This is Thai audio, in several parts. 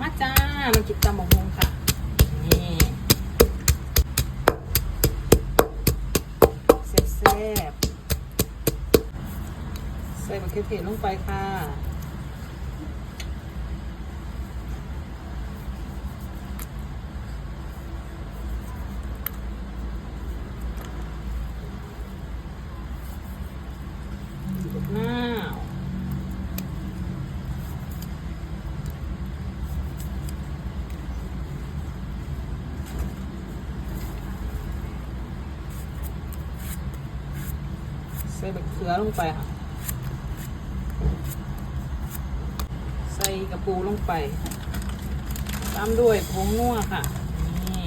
มาจ้า มากินตำบักฮงค่ะ นี่แซ่บๆใส่บักเขือเทศลงไปค่ะ น้าว ใส่บักเขือลงไปค่ะ ใส่กระปูลงไป ตามด้วยผงนัวค่ะ นี่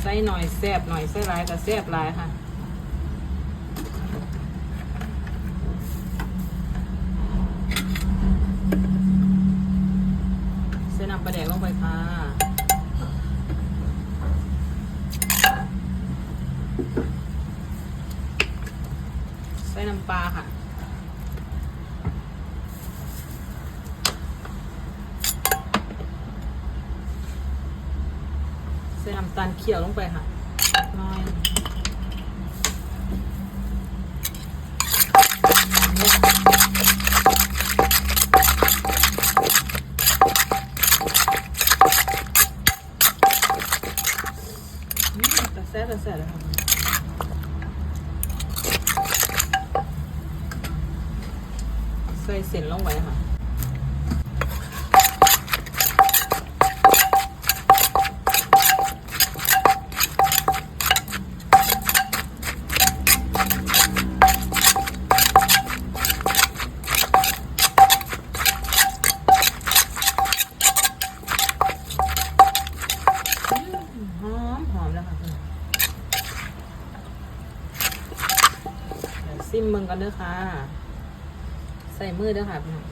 ใส่หน่อยแซบหน่อยใส่หลายก็แซบหลายค่ะ ใส่น้ำปลาแดกลงไปค่ะ ใส่น้ำปลาค่ะ ใส่น้ำตาลเขียวลงไปค่ะน้อยอืมแต่แซ่บแต่แซ่บเลยค่ะ ใส่เส้นลงไปค่ะหอมหอมแล้วค่ะคุณเดี๋ยวซิมมึงกันเด้อค่ะ ส่มือเด้อค่ะพี่น้อง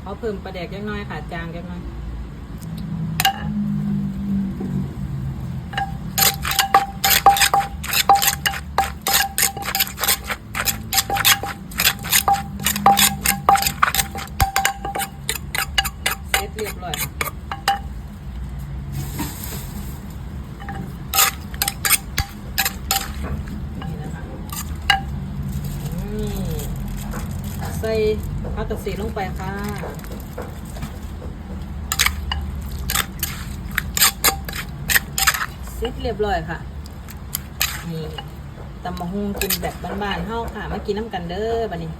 เขาเพิ่มปลาแดกจังน้อยค่ะ จางจังน้อยเสร็จเรียบร้อยค่ะนี่นะคะนี่ ใส่ผักกระสีลงไปค่ะเสร็จเรียบร้อยค่ะ นี่ตำมะฮุงกินแบบบ้านๆเฮาค่ะ มากินน้ำกันเด้อบัดนี้